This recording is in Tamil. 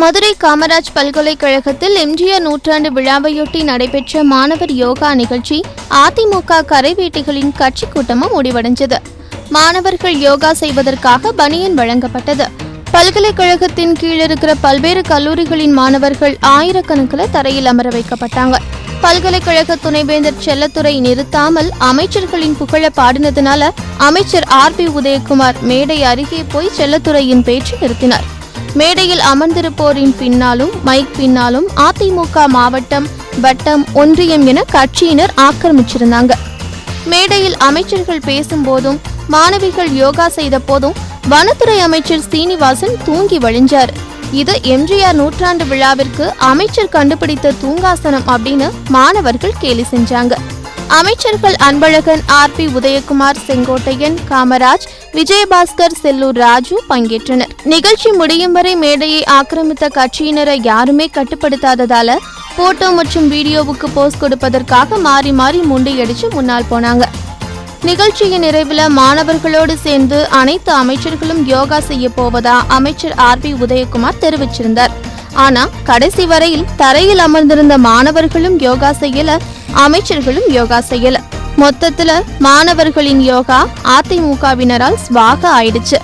மதுரை காமராஜ் பல்கலைக்கழகத்தில் எம்ஜிஆர் நூற்றாண்டு விழாவையொட்டி நடைபெற்ற மாணவர் யோகா நிகழ்ச்சி அதிமுக கரைவேட்டிகளின் கட்சி கூட்டமும் முடிவடைஞ்சது மாணவர்கள் யோகா செய்வதற்காக பனியன் வழங்கப்பட்டது. பல்கலைக்கழகத்தின் கீழ் இருக்கிற பல்வேறு கல்லூரிகளின் மாணவர்கள் ஆயிரக்கணக்கில் தரையில் அமர வைக்கப்பட்டாங்க. பல்கலைக்கழக துணைவேந்தர் செல்லத்துறை நிறுத்தாமல் அமைச்சர்களின் புகழ பாடினதுனால அமைச்சர் ஆர் பி உதயகுமார் மேடை அருகே போய் செல்லத்துறையின் பேச்சு நிறுத்தினார். மேடையில் அமர்ந்திருப்போரின் பின்னாலும் மைக் பின்னாலும் அதிமுக மாவட்டம் வட்டம் ஒன்றியம் என கட்சியினர் ஆக்கிரமிச்சிருந்தாங்க. மேடையில் அமைச்சர்கள் பேசும்போதும் மாணவிகள் யோகா செய்த போதும் வனத்துறை அமைச்சர் சீனிவாசன் தூங்கி வழிஞ்சார். இது எம்ஜிஆர் நூற்றாண்டு விழாவிற்கு அமைச்சர் கண்டுபிடித்த தூங்காசனம் அப்படின்னு மாணவர்கள் கேலி செஞ்சாங்க. அமைச்சர்கள் அன்பழகன் ஆர் பி உதயகுமார் செங்கோட்டையன் காமராஜ் விஜயபாஸ்கர் செல்லூர் ராஜு பங்கேற்றனர். நிகழ்ச்சி முடியும் வரை மேடையை ஆக்கிரமித்த கட்சியினரை யாருமே கட்டுப்படுத்தாததால போட்டோ மற்றும் வீடியோவுக்கு போஸ் கொடுப்பதற்காக மாறி மாறி முண்டையடிச்சு முன்னால் போனாங்க. நிகழ்ச்சியின் நிறைவில் மாணவர்களோடு சேர்ந்து அனைத்து அமைச்சர்களும் யோகா செய்ய போவதா அமைச்சர் ஆர் பி உதயகுமார் தெரிவிச்சிருந்தார். ஆனா கடைசி வரையில் தரையில் அமர்ந்திருந்த மாணவர்களும் யோகா செய்யல அமைச்சர்களும் யோகா செய்யல. மொத்தத்துல மாணவர்களின் யோகா அதிமுகவினரால் ஸ்வாக ஆயிடுச்சு.